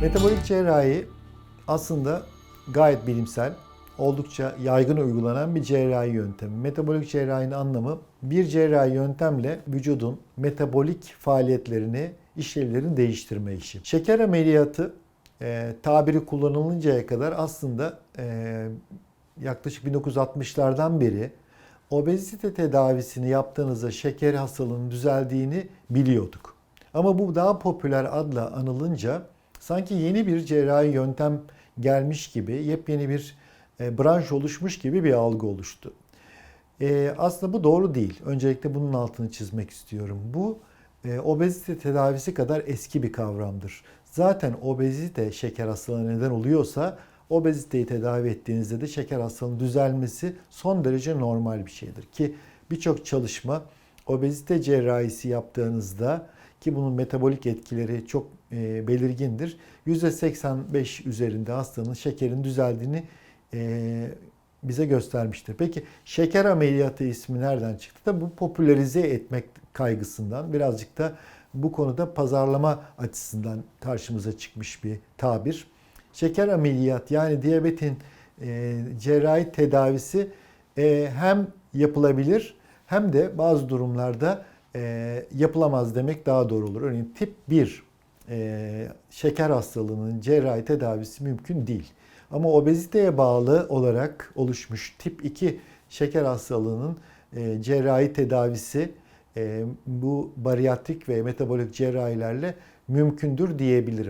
Metabolik cerrahi aslında gayet bilimsel, oldukça yaygın uygulanan bir cerrahi yöntem. Metabolik cerrahinin anlamı bir cerrahi yöntemle vücudun metabolik faaliyetlerini, işlevlerini değiştirme işi. Şeker ameliyatı e, tabiri kullanılıncaya kadar aslında e, yaklaşık 1960'lardan beri obezite tedavisini yaptığınızda şeker hastalığının düzeldiğini biliyorduk. Ama bu daha popüler adla anılınca sanki yeni bir cerrahi yöntem gelmiş gibi, yepyeni bir e, branş oluşmuş gibi bir algı oluştu. E, aslında bu doğru değil. Öncelikle bunun altını çizmek istiyorum. Bu e, obezite tedavisi kadar eski bir kavramdır. Zaten obezite şeker hastalığına neden oluyorsa obeziteyi tedavi ettiğinizde de şeker hastalığının düzelmesi son derece normal bir şeydir. Ki birçok çalışma obezite cerrahisi yaptığınızda ki bunun metabolik etkileri çok e, belirgindir. %85 üzerinde hastanın şekerin düzeldiğini e, bize göstermiştir. Peki şeker ameliyatı ismi nereden çıktı? Da bu popülerize etmek kaygısından birazcık da bu konuda pazarlama açısından karşımıza çıkmış bir tabir. Şeker ameliyat yani diyabetin e, cerrahi tedavisi e, hem yapılabilir hem de bazı durumlarda e, yapılamaz demek daha doğru olur. Örneğin tip 1 e, şeker hastalığının cerrahi tedavisi mümkün değil. Ama obeziteye bağlı olarak oluşmuş tip 2 şeker hastalığının e, cerrahi tedavisi e, bu bariyatrik ve metabolik cerrahilerle mümkündür diyebilirim.